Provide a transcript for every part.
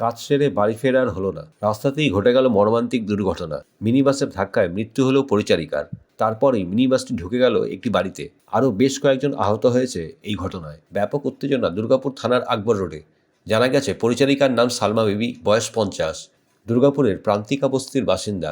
কাজ সেরে বাড়ি ফেরার হলো না। রাস্তাতেই ঘটে গেল মর্মান্তিক দুর্ঘটনা। মিনিবাসের ধাক্কায় মৃত্যু হলো পরিচারিকার। তারপরেই মিনিবাসটি ঢুকে গেল একটি বাড়িতে। আরও বেশ কয়েকজন আহত হয়েছে এই ঘটনায়। ব্যাপক উত্তেজনা দুর্গাপুর থানার আকবর রোডে। জানা গেছে, পরিচারিকার নাম সালমা বিবি, বয়স পঞ্চাশ। দুর্গাপুরের প্রান্তিকা বস্তির বাসিন্দা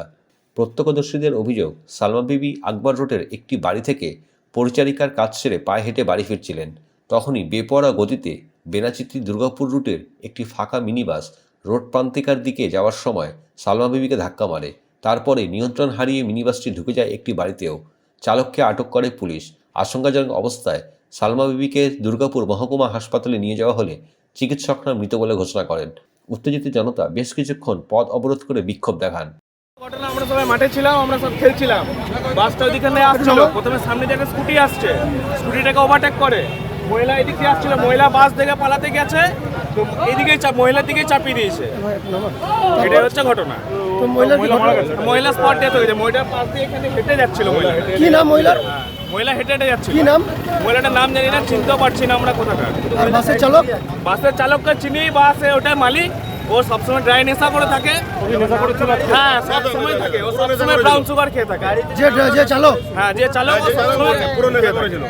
প্রত্যক্ষদর্শীদের অভিযোগ, সালমা বিবি আকবর রোডের একটি বাড়ি থেকে পরিচারিকার কাজ সেরে পায়ে হেঁটে বাড়ি ফিরছিলেন। তখনই বেপরোয়া গতিতে বেনাচিত্রি দুর্গাপুর রুটের একটি ফাঁকা মিনিবাস রোড প্রান্তিকার দিকে যাওয়ার সময় সালমা বিবিকে ধাক্কা মারে। তারপরে নিয়ন্ত্রণ হারিয়ে মিনিবাসটি ঢুকে যায় একটি বাড়িতেও। চালককে আটক করে পুলিশ। আশঙ্কাজনক অবস্থায় সালমা বিবিকে দুর্গাপুর মহকুমা হাসপাতালে নিয়ে যাওয়া হলে চিকিৎসকরা মৃত বলে ঘোষণা করেন। উত্তেজিত জনতা বেশ কিছুক্ষণ পথ অবরোধ করে বিক্ষোভ দেখান। সবাই মাঠে ছিলাম আমরা সব খেলছিলাম। বাসটা ওইদিকে আসছিল। প্রথমে সামনে থেকে স্কুটি আসছে। স্কুটিটাকে ওভারটেক করে। মহিলা এদিক দিয়ে আসছিল। মহিলা বাস থেকে পালাতে গেছে। এইদিকে মহিলার দিকে চাপিয়ে দিয়েছে। এটাই হচ্ছে ঘটনা। মহিলা স্পট ডেথ হয়েছে মহিলার পাশ দিয়ে এখানে হেঁটে যাচ্ছিল মহিলা। কি নাম মহিলার? মহিলা হেঁটে হেঁটে যাচ্ছিল। কি নাম? মহিলাটার নাম জানি না চিনতেও পারছি না আমরা কোথাকার। বাসের চালক? বাসের চালককে চিনি বাসে ওটাই মালিক। ও সবসময় ড্রাই নেশা করে থাকে। হ্যাঁ সবসময় থাকে। ও সবসময় ব্রাউন সুগার খেয়ে থাকে। যে যে চালক হ্যাঁ যে চালক পুরো নেশা করেছিল